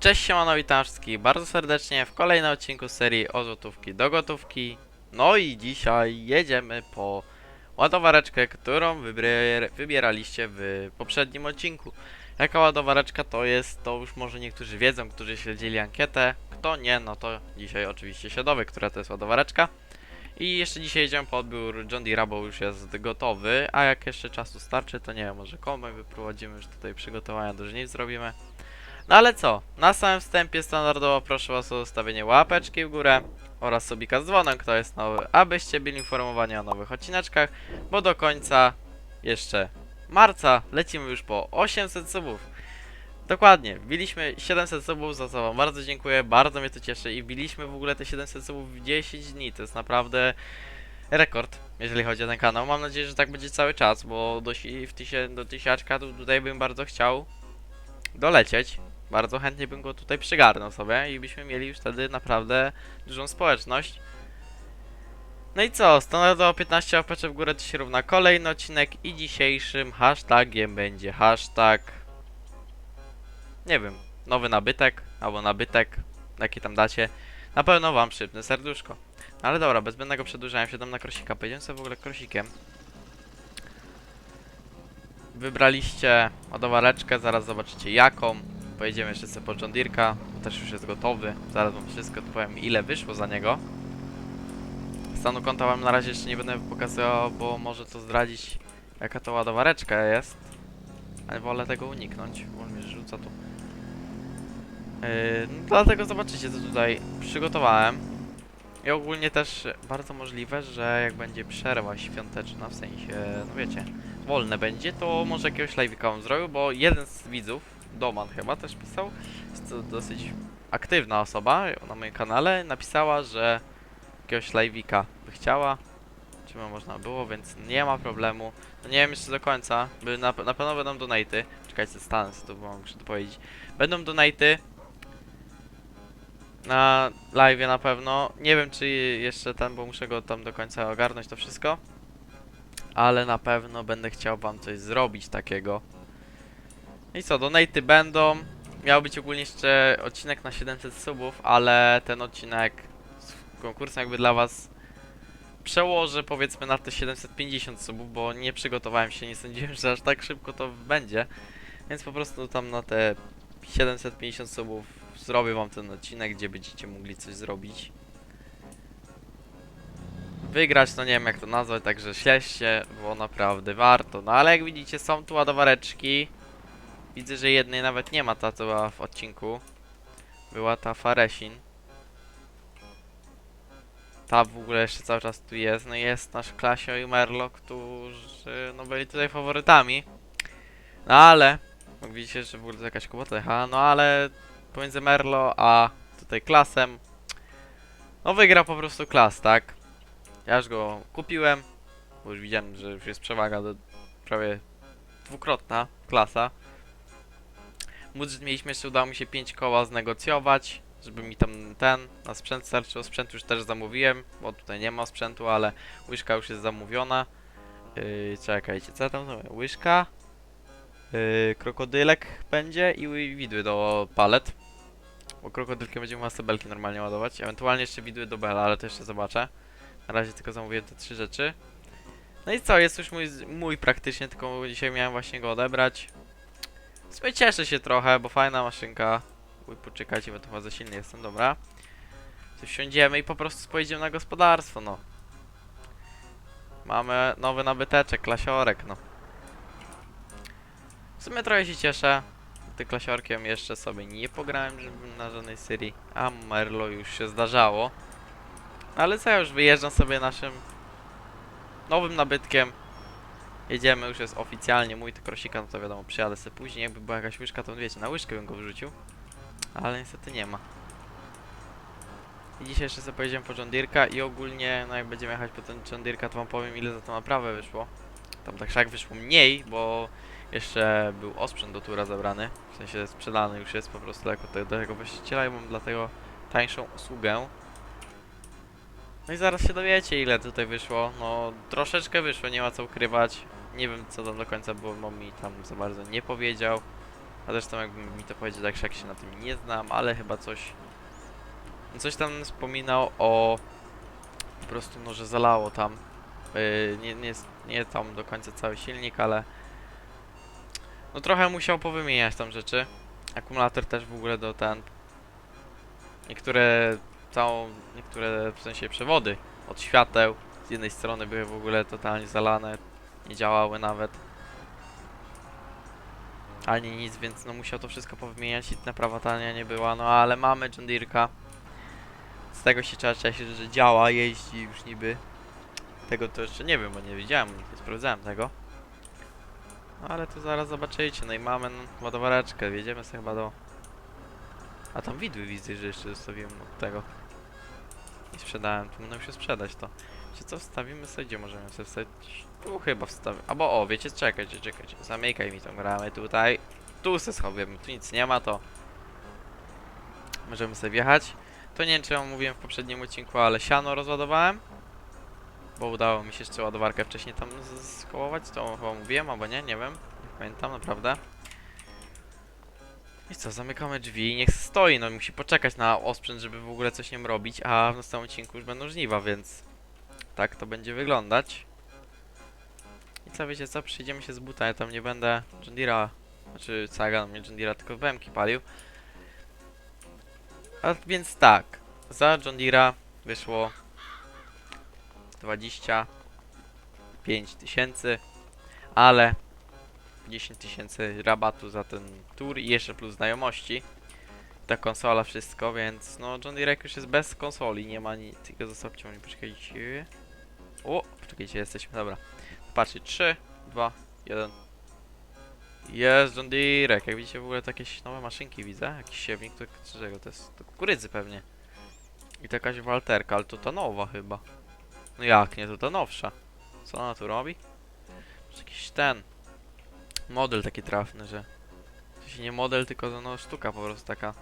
Cześć, siemano, witam bardzo serdecznie w kolejnym odcinku serii o złotówki do gotówki. No i dzisiaj jedziemy po ładowareczkę, którą wybier wybieraliście w poprzednim odcinku. Jaka ładowareczka to jest, to już może niektórzy wiedzą, którzy śledzili ankietę. Kto nie, no to dzisiaj oczywiście się dowie, która to jest ładowareczka. I jeszcze dzisiaj jedziemy po odbiór John Deere'a, bo już jest gotowy, a jak jeszcze czasu starczy, to nie wiem, może kombajn wyprowadzimy, już tutaj przygotowania do żniw zrobimy. No ale co? Na samym wstępie standardowo proszę Was o zostawienie łapeczki w górę oraz subika z dzwonem, kto jest nowy, abyście byli informowani o nowych odcineczkach, bo do końca jeszcze marca lecimy już po 800 subów. Dokładnie, wbiliśmy 700 subów, za co Wam bardzo dziękuję, bardzo mnie to cieszy i wbiliśmy w ogóle te 700 subów w 10 dni, to jest naprawdę rekord, jeżeli chodzi o ten kanał. Mam nadzieję, że tak będzie cały czas, bo do, w tysie, do tysiaczka tu- tutaj bym bardzo chciał dolecieć. Bardzo chętnie bym go tutaj przygarnął sobie i byśmy mieli już wtedy naprawdę dużą społeczność. No i co, standardowo 15 łapeczek w górę to się równa kolejny odcinek i dzisiejszym hashtagiem będzie hashtag nie wiem, nowy nabytek albo nabytek, jaki tam dacie. Na pewno wam szybne serduszko. No ale dobra, bez zbędnego przedłużania się dam na krosika. Pojedziemy sobie w ogóle krosikiem. Wybraliście ładowareczkę, zaraz zobaczycie jaką. Pojedziemy jeszcze sobie po John Deere'ka, bo też już jest gotowy. Zaraz wam wszystko powiem ile wyszło za niego. Stanu konta wam na razie jeszcze nie będę pokazywał, bo może to zdradzić jaka to ładowareczka jest. Ale wolę tego uniknąć, bo on mnie rzuca tu. Yy, no dlatego zobaczycie co tutaj przygotowałem. I ogólnie też bardzo możliwe, że jak będzie przerwa świąteczna, w sensie, no wiecie, wolne będzie, to może jakiegoś live'ika wam zrobił, bo jeden z widzów, Doman chyba też pisał, jest to dosyć aktywna osoba na moim kanale, napisała, że jakiegoś live'ika by chciała, czy można było, więc nie ma problemu. No nie wiem jeszcze do końca, by na, na pewno będą donaty. Czekajcie, stanę sobie bo muszę to powiedzieć. Będą donaty na live na pewno. Nie wiem czy jeszcze ten, bo muszę go tam do końca ogarnąć to wszystko. Ale na pewno będę chciał wam coś zrobić takiego. I co, donaty będą. Miał być ogólnie jeszcze odcinek na 700 subów, ale ten odcinek z konkursem jakby dla was przełożę powiedzmy na te 750 subów, bo nie przygotowałem się, nie sądziłem, że aż tak szybko to będzie. Więc po prostu tam na te 750 subów zrobię wam ten odcinek, gdzie będziecie mogli coś zrobić. Wygrać, no nie wiem jak to nazwać, także śledźcie, bo naprawdę warto. No ale jak widzicie są tu ładowareczki. Widzę, że jednej nawet nie ma, ta co była w odcinku. Była ta Faresin. Ta w ogóle jeszcze cały czas tu jest. No i jest nasz Klasio i Merlo, którzy no byli tutaj faworytami. No ale, widzicie, że w ogóle to jakaś jechała, no ale pomiędzy Merlo a tutaj Klasem, no wygrał po prostu Klas, tak? Ja już go kupiłem, bo już widziałem, że już jest przewaga do prawie dwukrotna Klasa. Budżet mieliśmy jeszcze, udało mi się 5 koła znegocjować, żeby mi tam ten, na sprzęt starczyło. Sprzęt już też zamówiłem, bo tutaj nie ma sprzętu, ale łyżka już jest zamówiona. Yy, czekajcie, co tam? Łyżka, yy, krokodylek będzie i widły do palet. Bo krokodylkiem będziemy masebelki normalnie ładować. Ewentualnie jeszcze widły do bela, ale to jeszcze zobaczę. Na razie tylko zamówiłem te trzy rzeczy. No i co, jest już mój, mój praktycznie, tylko dzisiaj miałem właśnie go odebrać. Sumie cieszę się trochę, bo fajna maszynka. Uj, poczekajcie, bo to chyba za silny jestem, dobra. To wsiądziemy i po prostu pojedziemy na gospodarstwo, no. Mamy nowy nabyteczek, klasiorek, no. W sumie trochę się cieszę. Tym klasiorkiem jeszcze sobie nie pograłem żeby na żadnej serii, a Merlo już się zdarzało. Ale co, ja już wyjeżdżam sobie naszym nowym nabytkiem. Jedziemy, już jest oficjalnie mój, tylko krosika, no to wiadomo, przyjadę sobie później. Jakby była jakaś łyżka, to wiecie, na łyżkę bym go wrzucił. Ale niestety nie ma. I dzisiaj jeszcze sobie pojedziemy po John Deere'ka i ogólnie, no jak będziemy jechać po ten John Deere'ka, to wam powiem ile za tą naprawę wyszło. Tam tak jak wyszło mniej, bo jeszcze był osprzęt do tura zabrany. W sensie sprzedany już jest po prostu jako te, do tego właściciela i mam dlatego tańszą usługę. No i zaraz się dowiecie ile tutaj wyszło. No troszeczkę wyszło, nie ma co ukrywać. Nie wiem co tam do końca było, bo mi tam za bardzo nie powiedział. A zresztą jakby mi to powiedział, tak jak się na tym nie znam, ale chyba coś... Coś tam wspominał o... Po prostu, no, że zalało tam. Yy, nie, nie, nie tam do końca cały silnik, ale... No trochę musiał powymieniać tam rzeczy. Akumulator też w ogóle do ten... Niektóre... Całą... Niektóre, w sensie przewody od świateł z jednej strony były w ogóle totalnie zalane. Nie działały nawet. Ani nic, więc no musiał to wszystko powymieniać i naprawa tania nie była, no ale mamy John Deere'ka. Z tego się trzeba cieszyć, że działa, jeździ już niby. Tego to jeszcze nie wiem, bo nie widziałem, nie sprawdzałem tego. No ale to zaraz zobaczycie, no i mamy no, ładowareczkę, wjedziemy sobie chyba do... A tam widły widzę, że jeszcze zostawiłem od tego. I sprzedałem, tu będę się sprzedać to. Czy co wstawimy sobie, gdzie możemy sobie wstawić? Tu chyba wstawię. Albo o, wiecie, czekajcie, czekajcie. Zamykaj mi tą gramy tutaj. Tu se schowujemy, tu nic nie ma, to możemy sobie wjechać. To nie wiem, czy mówiłem w poprzednim odcinku, ale siano rozładowałem. Bo udało mi się jeszcze ładowarkę wcześniej tam skołować, to chyba mówiłem, albo nie, nie wiem. Nie pamiętam, naprawdę. I co, zamykamy drzwi, niech stoi, no musi poczekać na osprzęt, żeby w ogóle coś nim robić, a w następnym odcinku już będą żniwa, więc tak to będzie wyglądać. I co, wiecie co, przyjdziemy się z buta, ja tam nie będę John Deere'a, znaczy Saga, no nie John Deere'a, tylko BMki palił. A więc tak, za John Deere'a wyszło 25 tysięcy, ale 10 tysięcy rabatu za ten tour i jeszcze plus znajomości. Ta konsola, wszystko, więc no John Deere już jest bez konsoli, nie ma nic, tylko zostawcie mnie, poczekajcie. O, poczekajcie, jesteśmy, dobra. Patrzcie, 3, 2, 1. Jest John Deere, jak widzicie w ogóle jakieś nowe maszynki widzę, jakiś siewnik, to czego to jest? To kukurydzy pewnie. I to jakaś walterka, ale to ta nowa chyba. No jak nie, to ta nowsza. Co ona tu robi? To jakiś ten model taki trafny, że to się nie model, tylko no sztuka po prostu taka.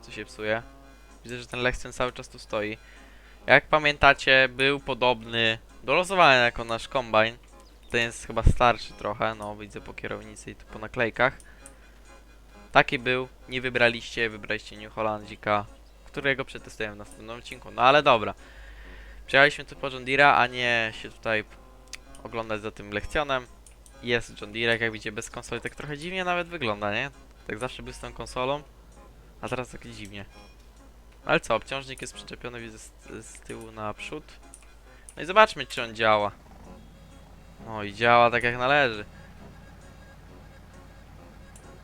Co się psuje. Widzę, że ten Lexen cały czas tu stoi. Jak pamiętacie, był podobny do losowania jako nasz kombine. Ten jest chyba starszy trochę, no widzę po kierownicy i tu po naklejkach. Taki był, nie wybraliście, wybraliście New Hollandika, którego przetestujemy w następnym odcinku. No ale dobra. Przyjechaliśmy tu po John Deere'a, a nie się tutaj oglądać za tym lekcjonem. Jest John Deere, jak widzicie, bez konsoli, tak trochę dziwnie nawet wygląda, nie? Tak zawsze był z tą konsolą, a teraz tak dziwnie. Ale co, obciążnik jest przyczepiony, widzę, z, z tyłu na przód. No i zobaczmy, czy on działa. No i działa tak jak należy.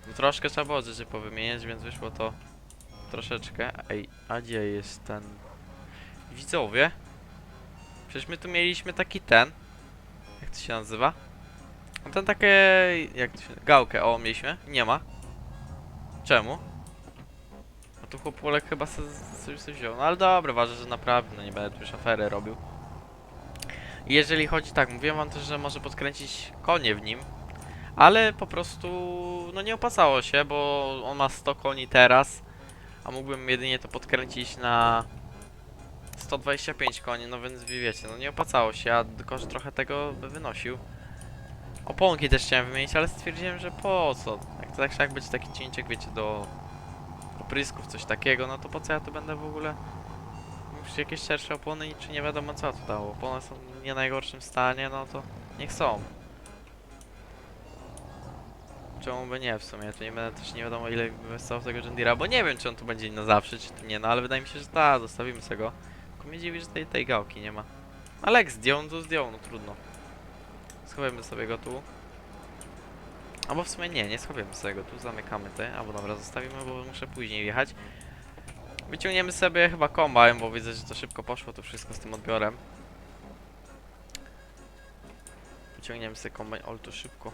No troszkę trzeba było powymieniać, więc wyszło to troszeczkę. Ej, a gdzie jest ten... Widzowie? Przecież my tu mieliśmy taki ten... Jak to się nazywa? No ten takie... jak to się... Gałkę, o, mieliśmy? Nie ma. Czemu? No tu chłopolek chyba sobie sobie wziął. No ale dobra, ważne, że naprawdę no nie będę tu już afery robił. Jeżeli chodzi, tak, mówiłem wam też, że może podkręcić konie w nim, ale po prostu, no nie opasało się, bo on ma 100 koni teraz, a mógłbym jedynie to podkręcić na 125 koni, no więc wiecie, no nie opłacało się, a koszt trochę tego by wynosił. Oponki też chciałem wymienić, ale stwierdziłem, że po co? Jak to tak jak będzie taki cięciek, wiecie, do oprysków, coś takiego, no to po co ja tu będę w ogóle już jakieś szersze opony czy nie wiadomo co tu dało. Opony są nie najgorszym stanie, no to niech są. Czemu by nie w sumie? Tu nie będę też nie wiadomo ile inwestował w tego John Deere'a, bo nie wiem czy on tu będzie na zawsze, czy nie, no ale wydaje mi się, że tak, zostawimy sobie go. Tylko mnie dziwi, że tej, tej gałki nie ma. Ale jak zdjął, no to zdjął, no trudno. Schowajmy sobie go tu. Albo w sumie nie, nie schowajmy sobie go tu, zamykamy te, albo dobra, zostawimy, bo muszę później jechać. Wyciągniemy sobie chyba kombajn, bo widzę, że to szybko poszło to wszystko z tym odbiorem. Wyciągniemy sobie kombajn, ol to szybko.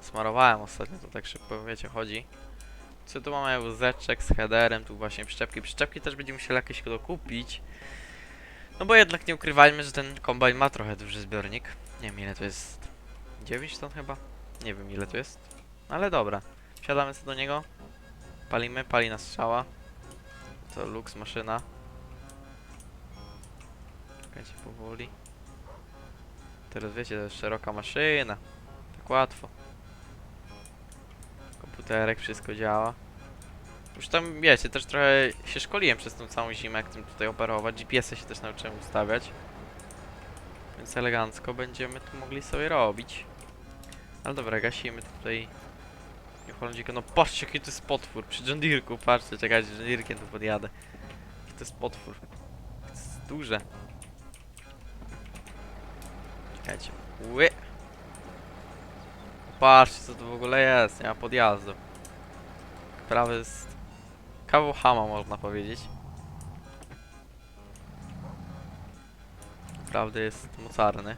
Smarowałem ostatnio, to tak szybko, wiecie, chodzi. Co tu mamy? Łzeczek z headerem, tu właśnie przyczepki. Przyczepki też będziemy musieli jakieś dokupić. No bo jednak nie ukrywajmy, że ten kombajn ma trochę duży zbiornik. Nie wiem ile to jest. 9 ton chyba? Nie wiem ile to jest. Ale dobra. Wsiadamy sobie do niego. Palimy, pali nas strzała. To lux maszyna. Czekajcie powoli. Teraz wiecie, to jest szeroka maszyna. Tak łatwo. komputerek, wszystko działa. Już tam, wiecie, też trochę się szkoliłem przez tą całą zimę, jak tym tutaj operować. GPS-y się też nauczyłem ustawiać. Więc elegancko będziemy tu mogli sobie robić. Ale dobra, gasimy tutaj New Hollandzika. No patrzcie, jaki to jest potwór. Przy John patrzcie, czekajcie, John tu podjadę. Jaki to jest potwór. To jest duże. Czekajcie. Ły. Patrzcie, co to w ogóle jest, nie ma podjazdu. Prawy jest... Kawał hama, można powiedzieć. Naprawdę jest mocarny.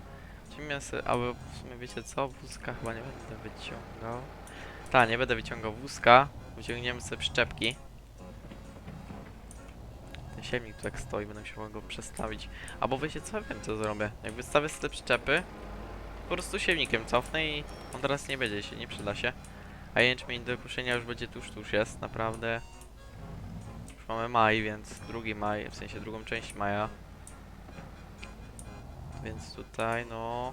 Weźmiemy sobie, albo w sumie wiecie co, wózka chyba nie będę wyciągał. Tak, nie będę wyciągał wózka. Wyciągniemy sobie przyczepki. Siewnik tu jak stoi, będę musiał go przestawić. Albo wiecie co, wiem co zrobię. Jak wystawię sobie przyczepy, po prostu siewnikiem cofnę i on teraz nie będzie się, nie przyda się. A jęczmień do kuszenia już będzie tuż, tuż jest, naprawdę. Już mamy maj, więc drugi maj, w sensie drugą część maja. Więc tutaj, no...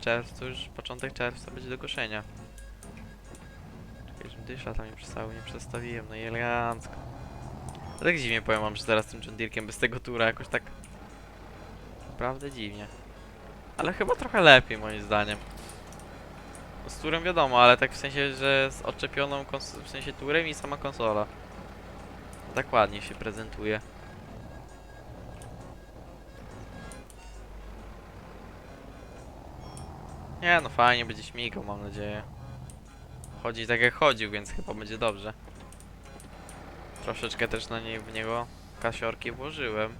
Czerwcu już, początek czerwca będzie do koszenia. Czekaj, żebym dysza tam nie przestawił, nie przestawiłem, no i elegancko. Tak dziwnie powiem wam, że teraz tym John bez tego tura jakoś tak... Naprawdę dziwnie. Ale chyba trochę lepiej moim zdaniem. No z turem wiadomo, ale tak w sensie, że z odczepioną w sensie turem i sama konsola. Tak ładnie się prezentuje. Nie no fajnie będzie śmigał mam nadzieję. Chodzi tak jak chodził, więc chyba będzie dobrze. Troszeczkę też na niej w niego kasiorki włożyłem.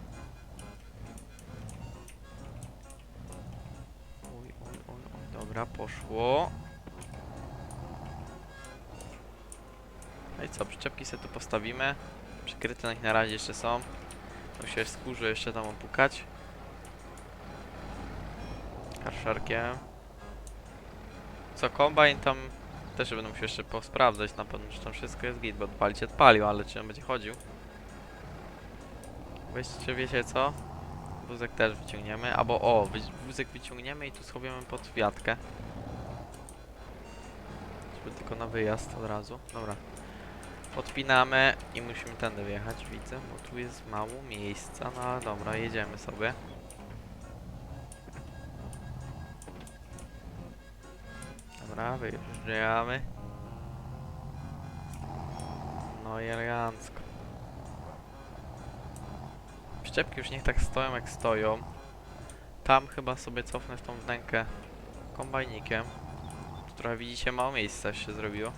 Oj, oj, oj, dobra, poszło. No i co, przyczepki sobie tu postawimy. Przykryte na nich na razie jeszcze są. Musiałeś skórze jeszcze tam opukać. Karszarkiem. Co, kombajn tam też będę musiał jeszcze posprawdzać na pewno, czy tam wszystko jest git, bo odpalić odpalił, ale czy on będzie chodził. Weźcie, wiecie co? Wózek też wyciągniemy, albo o, wózek wyciągniemy i tu schowiemy pod wiatkę. Żeby tylko na wyjazd od razu. Dobra. Podpinamy i musimy tędy wjechać, widzę, bo tu jest mało miejsca, no ale dobra, jedziemy sobie. Dobra, wyjeżdżamy. No i elegancko. Przyczepki już niech tak stoją jak stoją. Tam chyba sobie cofnę w tą wnękę kombajnikiem. Tu trochę widzicie mało miejsca się zrobiło.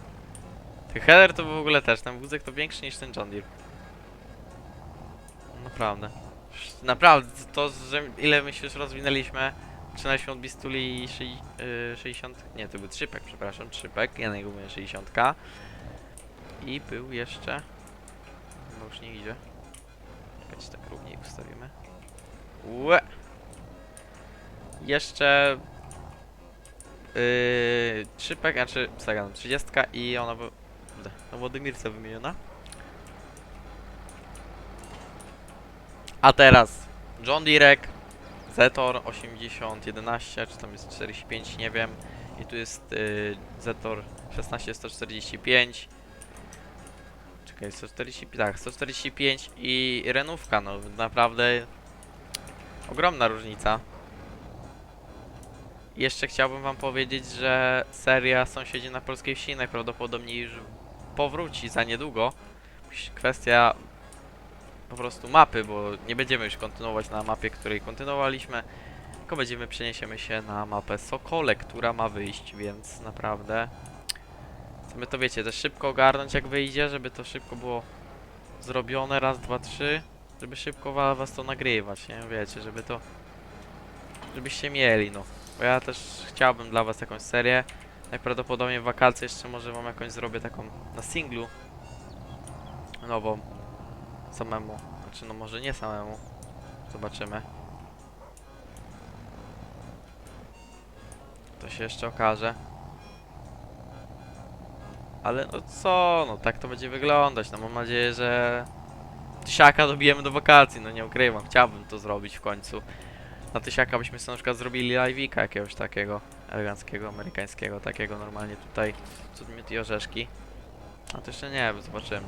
Ten header to w ogóle też, ten wózek to większy niż ten John Deere. Naprawdę. Naprawdę, to, że ile my się już rozwinęliśmy, Zaczynaliśmy od bistuli y, 60. Nie, to był trzypek, przepraszam, trzypek. Ja na niego mówię 60. I był jeszcze. Chyba już nie idzie. Czekać tak równiej ustawimy. Łe! Jeszcze. Yy, trzypek, znaczy, zagadam, 30 i ona by. Kurde, No Włodymirce wymieniona. A teraz John Deerek Zetor 8011, czy tam jest 45, nie wiem. I tu jest y, Zetor 16145. Czekaj, 145, tak, 145 i Renówka, no naprawdę ogromna różnica. Jeszcze chciałbym wam powiedzieć, że seria Sąsiedzi na Polskiej Wsi najprawdopodobniej już powróci za niedługo. Kwestia po prostu mapy, bo nie będziemy już kontynuować na mapie, której kontynuowaliśmy, tylko będziemy przeniesiemy się na mapę Sokole, która ma wyjść, więc naprawdę chcemy to wiecie, też szybko ogarnąć jak wyjdzie, żeby to szybko było zrobione, raz, dwa, trzy, żeby szybko wa was to nagrywać, nie, wiecie, żeby to żebyście mieli, no, bo ja też chciałbym dla was jakąś serię, najprawdopodobniej w wakacje jeszcze może wam jakąś zrobię taką na singlu nową, samemu. Znaczy, no może nie samemu. Zobaczymy. To się jeszcze okaże. Ale no co, no tak to będzie wyglądać. No mam nadzieję, że tysiaka dobijemy do wakacji. No nie ukrywam, chciałbym to zrobić w końcu. Na tysiaka byśmy sobie na przykład zrobili live'ika jakiegoś takiego eleganckiego, amerykańskiego, takiego normalnie tutaj. Co mi orzeszki. A to jeszcze nie, zobaczymy.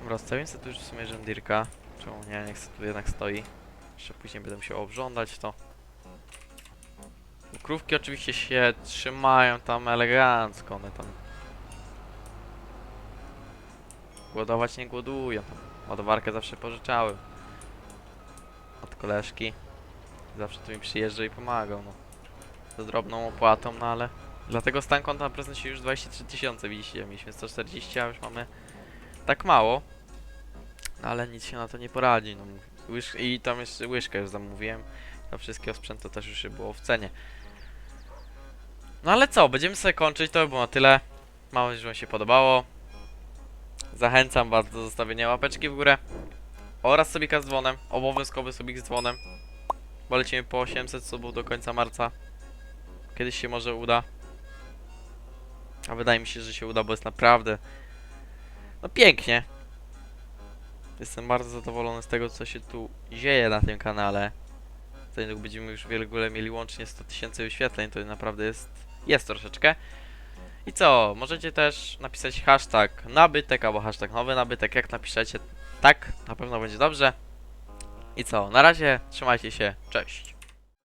Dobra, stawiam sobie tu już w sumie żendirka. Czemu nie, niech tu jednak stoi. Jeszcze później będę musiał obrządać to. Krówki oczywiście się trzymają tam elegancko, one tam Głodować nie głodują. Tam ładowarkę zawsze pożyczałem. Od koleżki. Zawsze tu mi przyjeżdża i pomagał, no. Z drobną opłatą, no ale... Dlatego stan konta na prezencie już 23 tysiące, widzicie, mieliśmy 140, a już mamy tak mało. No ale nic się na to nie poradzi, no. Łyż... I tam jeszcze łyżkę już zamówiłem. Dla wszystkiego sprzętu też już było w cenie. No ale co, będziemy sobie kończyć, to by było na tyle. Mam nadzieję, że wam się podobało. Zachęcam was do zostawienia łapeczki w górę oraz subika z dzwonem, obowiązkowy subik z dzwonem, bo lecimy po 800 subów do końca marca. Kiedyś się może uda. A wydaje mi się, że się uda, bo jest naprawdę no pięknie. Jestem bardzo zadowolony z tego, co się tu dzieje na tym kanale. Za będziemy już w ogóle mieli łącznie 100 tysięcy wyświetleń, to naprawdę jest, jest troszeczkę. I co? Możecie też napisać hashtag nabytek albo hashtag nowy nabytek. Jak napiszecie tak, na pewno będzie dobrze. I co? Na razie trzymajcie się. Cześć.